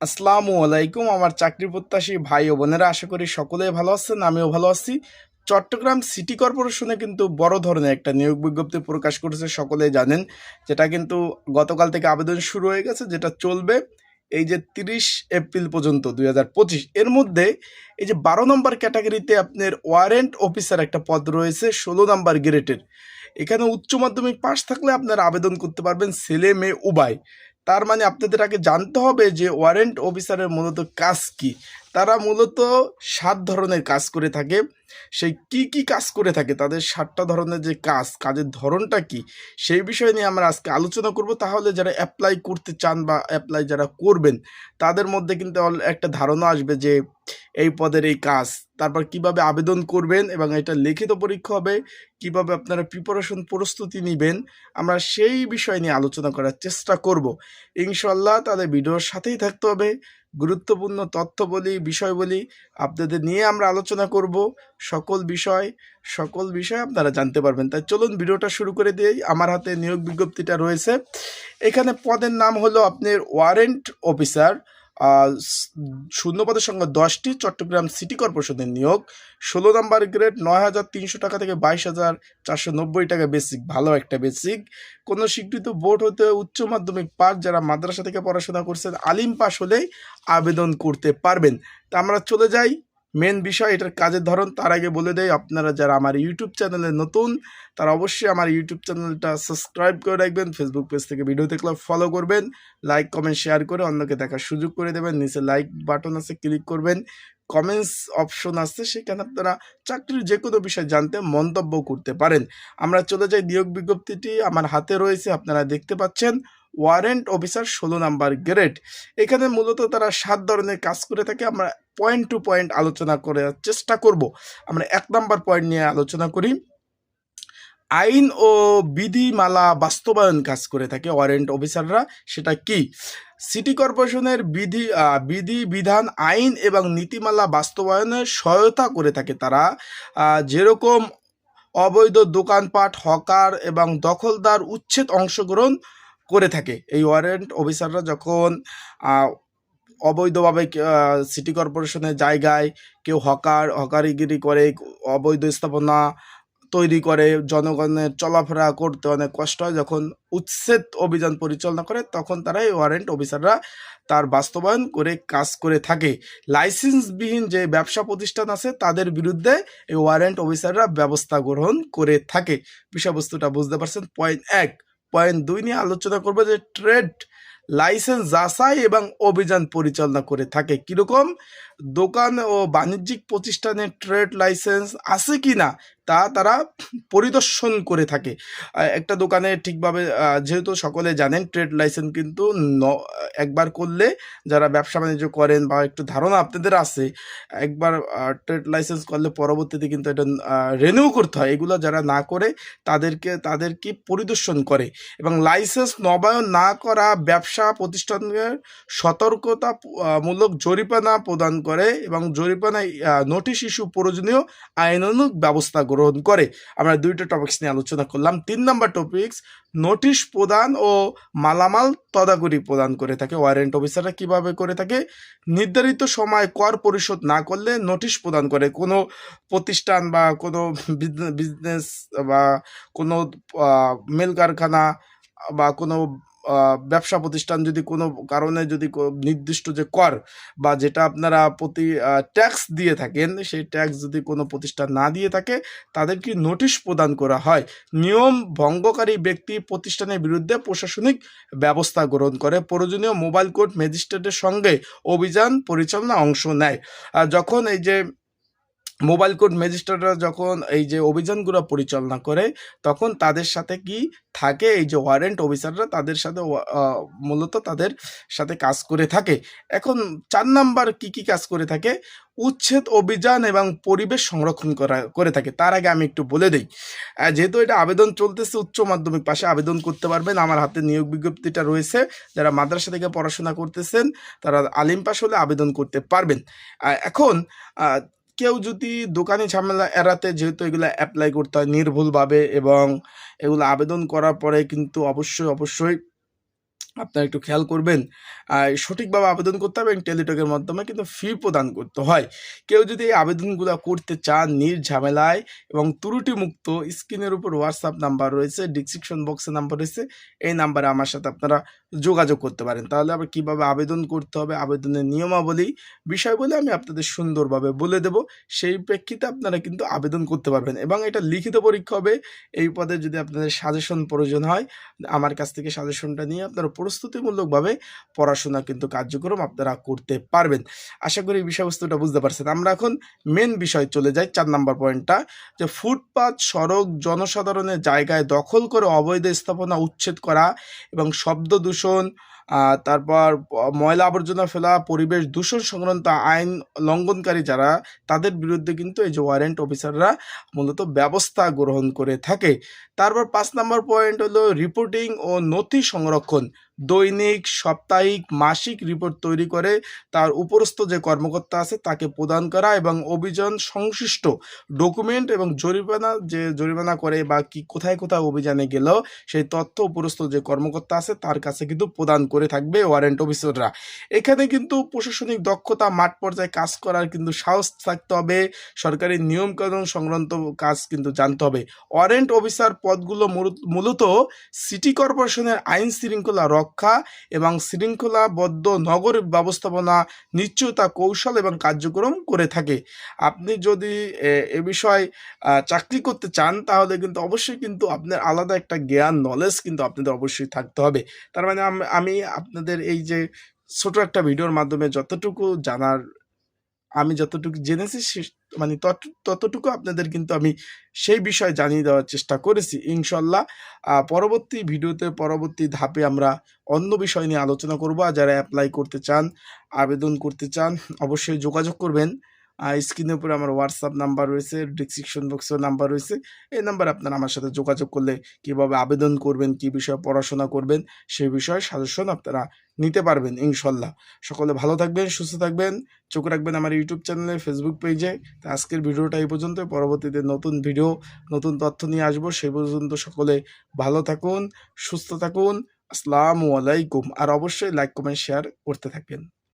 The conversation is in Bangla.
আসসালামু আলাইকুম আমার চাকরি প্রত্যাশী ভাই ও বোনেরা, আশা করি সকলেই ভালো আছেন, আমিও ভালো আছি। চট্টগ্রাম সিটি কর্পোরেশনে কিন্তু বড় ধরনের একটা নিয়োগ বিজ্ঞপ্তি প্রকাশ করেছে, সকলেই জানেন। যেটা কিন্তু গতকাল থেকে আবেদন শুরু হয়ে গেছে, যেটা চলবে এই যে তিরিশ এপ্রিল পর্যন্ত দু হাজার পঁচিশ। এর মধ্যে এই যে বারো নম্বর ক্যাটাগরিতে আপনার ওয়ারেন্ট অফিসার একটা পদ রয়েছে, ষোলো নম্বর গ্রেডের। এখানে উচ্চ মাধ্যমিক পাশ থাকলে আপনারা আবেদন করতে পারবেন ছেলে, মেয়ে, উভয়। তার মানে আপনাদের আগে জানতে হবে যে ওয়ারেন্ট অফিসারের মূলত কাজ কি। তারা মূলত সাত ধরনের কাজ করে থাকে। সেই কি কি কাজ করে থাকে, তাদের সাতটা ধরনের যে কাজ, কাজের ধরনটা কি, সেই বিষয় নিয়ে আমরা আজকে আলোচনা করব। তাহলে যারা অ্যাপ্লাই করতে চান বা অ্যাপ্লাই যারা করবেন, তাদের মধ্যে কিন্তু একটা ধারণা আসবে যে এই পদের এই কাজ, তারপর কীভাবে আবেদন করবেন এবং এটা লিখিত পরীক্ষা হবে, কীভাবে আপনারা প্রিপারেশন প্রস্তুতি নেবেন, আমরা সেই বিষয় নিয়ে আলোচনা করার চেষ্টা করব। ইনশাল্লাহ তাদের ভিডিওর সাথেই থাকতে হবে। গুরুত্বপূর্ণ তথ্য বলি, বিষয় বলি, আপনাদের নিয়ে আমরা আলোচনা করব। সকল বিষয় সকল বিষয় আপনারা জানতে পারবেন। তাই চলুন ভিডিওটা শুরু করে দিই। আমার হাতে নিয়োগ বিজ্ঞপ্তিটা রয়েছে। এখানে পদের নাম হলো আপনার ওয়ারেন্ট অফিসার। শূন্য পদের সঙ্গে দশটি, চট্টগ্রাম সিটি কর্পোরেশনের নিয়োগ, ষোলো নম্বর গ্রেড নয় হাজার তিনশো টাকা থেকে বাইশ হাজার চারশো নব্বই টাকা বেসিক, ভালো একটা বেসিক। কোনো স্বীকৃত বোর্ড হতে উচ্চ মাধ্যমিক পাস যারা মাদ্রাসা থেকে পড়াশোনা করছেন, আলিম পাস হলেই আবেদন করতে পারবেন। তা আমরা চলে যাই মেন বিষয় এটার কাজের ধরন, তার আগে বলে দেয় আপনারা যারা আমার ইউটিউব চ্যানেলে নতুন, তারা অবশ্যই আমার ইউটিউব চ্যানেলটা সাবস্ক্রাইব করে রাখবেন ফেসবুক পেজ থেকে ভিডিও দেখলে ফলো করবেন লাইক কমেন্ট শেয়ার করে অন্যকে দেখার সুযোগ করে দেবেন, নিচে লাইক বাটন আছে ক্লিক করবেন কমেন্টস অপশন আছে, সেখানে আপনারা চাকরির যে কোনো বিষয় জানতে মন্তব্য করতে পারেন। আমরা চলে যাই নিয়োগ বিজ্ঞপ্তিটি, আমার হাতে রয়েছে, আপনারা দেখতে পাচ্ছেন ওয়ারেন্ট অফিসার ষোলো নাম্বার গ্রেড এখানে মূলত তারা সাত ধরনের কাজ করে থাকে, আমরা পয়েন্ট টু পয়েন্ট আলোচনা করার চেষ্টা করব। আমরা এক নম্বর পয়েন্ট নিয়ে আলোচনা করি। আইন ও বিধিমালা বাস্তবায়ন কাজ করে থাকে ওয়ারেন্ট অফিসাররা সেটা কি? সিটি কর্পোরেশনের বিধি বিধি, বিধান, আইন এবং নীতিমালা বাস্তবায়নে সহায়তা করে থাকে তারা। যেরকম অবৈধ দোকানপাট, হকার এবং দখলদার উচ্ছেদ অংশগ্রহণ করে থাকে। এই ওয়ারেন্ট অফিসাররা যখন অবৈধভাবে সিটি কর্পোরেশনের জায়গায় কেউ হকার, হকারিগিরি করে, অবৈধ স্থাপনা তৈরি করে, জনগণের চলাফেরা করতে অনেক কষ্ট হয়। যখন উচ্ছেদ অভিযান পরিচালনা করে, তখন তারা এই ওয়ারেন্ট অফিসাররা তার বাস্তবায়ন করে, কাজ করে থাকে। লাইসেন্সবিহীন যে ব্যবসা প্রতিষ্ঠান আছে, তাদের বিরুদ্ধে এই ওয়ারেন্ট অফিসাররা ব্যবস্থা গ্রহণ করে থাকে। বিষয়বস্তুটা বুঝতে পারছেন? পয়েন্ট এক। পয়েন্ট দুই নিয়ে আলোচনা করব যে ট্রেড লাইসেন্স যাচাই এবং অভিযান পরিচালনা করে থাকে। কীরকম? দোকান ও বাণিজ্যিক প্রতিষ্ঠানের ট্রেড লাইসেন্স আছে কি না তা তারা পরিদর্শন করে থাকে। একটা দোকানে ঠিকভাবে যেহেতু সকলে জানেন ট্রেড লাইসেন্স কিন্তু ন- একবার করলে যারা ব্যবসা বাণিজ্য করেন বা একটু ধারণা আপনাদের আছে একবার ট্রেড লাইসেন্স করলে পরবর্তীতে কিন্তু এটা রেনিউ করতে হয়। এগুলো যারা না করে তাদেরকে তাদেরকে পরিদর্শন করে? এবং লাইসেন্স নবায়ন না করা ব্যবসা প্রতিষ্ঠানের সতর্কতা আহ, মূলক জরিমানা প্রদান করে এবং জরিমানা নোটিশ ইস্যু প্রয়োজনীয় আইনানুগ ব্যবস্থা গ্রহণ করে। আমরা দুইটা টপিক্স নিয়ে আলোচনা করলাম। তিন নম্বর টপিক্স নোটিশ প্রদান ও মালামাল তদাগরি প্রদান করে থাকে। ওয়ারেন্ট অফিসাররা কীভাবে করে থাকে? নির্ধারিত সময় কর পরিশোধ না করলে নোটিশ প্রদান করে। কোনো প্রতিষ্ঠান বা কোনো বিজনেস বা কোনো মিল কারখানা বা কোনো ব্যবসা প্রতিষ্ঠান যদি কোনো কারণে যদি নির্দিষ্ট যে কর বা যেটা আপনারা প্রতি ট্যাক্স দিয়ে থাকেন, সেই ট্যাক্স যদি কোনো প্রতিষ্ঠান না দিয়ে থাকে, তাদেরকে নোটিশ প্রদান করা হয়। নিয়ম ভঙ্গকারী ব্যক্তি প্রতিষ্ঠানের বিরুদ্ধে প্রশাসনিক ব্যবস্থা গ্রহণ করে। প্রয়োজনীয় মোবাইল কোর্ট ম্যাজিস্ট্রেটের সঙ্গে অভিযান পরিচালনা অংশ নেয়। যখন এই যে মোবাইল কোর্ট ম্যাজিস্ট্রেটরা যখন এই যে অভিযানগুলো পরিচালনা করে, তখন তাদের সাথে কি থাকে? এই যে ওয়ারেন্ট অফিসাররা তাদের সাথে মূলত তাদের সাথে কাজ করে থাকে। এখন চার নাম্বার কি কি কাজ করে থাকে? উচ্ছেদ অভিযান এবং পরিবেশ সংরক্ষণ করা, করে থাকে। তার আগে আমি একটু বলে দিই যেহেতু এটা আবেদন চলতেছে, উচ্চ মাধ্যমিক পাশে আবেদন করতে পারবেন। আমার হাতে নিয়োগ বিজ্ঞপ্তিটা রয়েছে। যারা মাদ্রাসা থেকে পড়াশোনা করতেছেন, তারা আলিম পাশ হলে আবেদন করতে পারবেন। এখন কেউ যদি দোকানি ঝামেলা এড়াতে যেহেতু এগুলো অ্যাপ্লাই করতে হয় নির্ভুলভাবে এবং এগুলো আবেদন করার পরে কিন্তু অবশ্যই অবশ্যই আপনারা একটু খেয়াল করবেন। সঠিকভাবে আবেদন করতে হবে এবং টেলিটকের মাধ্যমে কিন্তু ফি প্রদান করতে হয়। কেউ যদি এই আবেদনগুলো করতে চান নির্ঝামেলায় এবং ত্রুটিমুক্ত, স্ক্রিনের উপর হোয়াটসঅ্যাপ নাম্বার রয়েছে ডিসক্রিপশন বক্সে নাম্বার রয়েছে, এই নাম্বারে আমার সাথে আপনারা যোগাযোগ করতে পারেন। তাহলে আবার কীভাবে আবেদন করতে হবে, আবেদনের নিয়মাবলী বিষয়গুলো আমি আপনাদের সুন্দরভাবে বলে দেব। সেই প্রেক্ষিতে আপনারা কিন্তু আবেদন করতে পারবেন এবং এটা লিখিত পরীক্ষা হবে। এই পদে যদি আপনাদের সাজেশন প্রয়োজন হয়, আমার কাছ থেকে সাজেশনটা নিয়ে আপনারা প্রস্তুতিমূলকভাবে পড়াশোনা কিন্তু কার্যক্রম আপনারা করতে পারবেন। আশা করি এই বিষয়বস্তুটা বুঝতে পারছেন। আমরা এখন মেন বিষয় চলে যাই, চার নাম্বার পয়েন্টটা যে ফুটপাত, সড়ক, জনসাধারণের জায়গায় দখল করে অবৈধ স্থাপনা উচ্ছেদ করা এবং শব্দ দূষণ আহ, তারপর ময়লা আবর্জনা ফেলা পরিবেশ দূষণ সংক্রান্ত আইন লঙ্ঘনকারী যারা তাদের বিরুদ্ধে কিন্তু এই যে ওয়ারেন্ট অফিসাররা মূলত ব্যবস্থা গ্রহণ করে থাকে। তারপর পাঁচ নম্বর পয়েন্ট হলো রিপোর্টিং ও নথি সংরক্ষণ। দৈনিক, সাপ্তাহিক, মাসিক রিপোর্ট তৈরি করে তার উপরস্থ যে কর্মকর্তা আছে তাকে প্রদান করা এবং অভিযান সংশ্লিষ্ট ডকুমেন্ট এবং জরিমানা যে জরিমানা করে বা কি কোথায় কোথায় অভিযানে গেল, সেই তথ্য উপরস্থ যে কর্মকর্তা আছে তার কাছে কিন্তু প্রদান করে থাকবে ওয়ারেন্ট অফিসাররা এখানে কিন্তু প্রশাসনিক দক্ষতা, মাঠ পর্যায়ে কাজ করার কিন্তু সাহস থাকতে হবে, সরকারি নিয়মকানুন সংক্রান্ত কাজ কিন্তু জানতে হবে। ওয়ারেন্ট অফিসার পদগুলো মূলত- সিটি কর্পোরেশনের আইন শৃঙ্খলা রক্ষা এবং শৃঙ্খলাবদ্ধ নগর ব্যবস্থাপনা নিশ্চয়তা কৌশল এবং কার্যক্রম করে থাকে। আপনি যদি, এ বিষয়ে চাকরি করতে চান, তাহলে কিন্তু অবশ্যই কিন্তু আপনার আলাদা একটা জ্ঞান নলেজ কিন্তু আপনাদের অবশ্যই থাকতে হবে। তার মানে আমি আপনাদের এই যে ছোট একটা ভিডিওর মাধ্যমে যতটুকু জানার আমি যতটুকু জেনেছি মানে তত- ততটুকু আপনাদের কিন্তু আমি সেই বিষয়ে জানিয়ে দেওয়ার চেষ্টা করেছি। ইনশাল্লাহ পরবর্তী ভিডিওতে, পরবর্তী ধাপে আমরা অন্য বিষয় নিয়ে আলোচনা করব। আর যারা অ্যাপ্লাই করতে চান, আবেদন করতে চান, অবশ্যই যোগাযোগ করবেন। স্ক্রিনের উপরে আমার হোয়াটসঅ্যাপ নাম্বার রয়েছে ডিসক্রিপশন বক্সের নাম্বার রয়েছে। এই নাম্বার আপনারা আমার সাথে যোগাযোগ করলে কীভাবে আবেদন করবেন, কি বিষয়ে পড়াশোনা করবেন সেই বিষয়ে সাজেশন আপনারা নিতে পারবেন, ইনশাল্লাহ। সকলে ভালো থাকবেন, সুস্থ থাকবেন। চোখ রাখবেন আমার ইউটিউব চ্যানেলে ফেসবুক পেজে তো আজকের ভিডিওটা এই পর্যন্ত, পরবর্তীতে নতুন ভিডিও নতুন তথ্য নিয়ে আসব সেই পর্যন্ত সকলে ভালো থাকুন, সুস্থ থাকুন। আসসালামু আলাইকুম। আর অবশ্যই লাইক কমেন্ট শেয়ার করতে থাকবেন।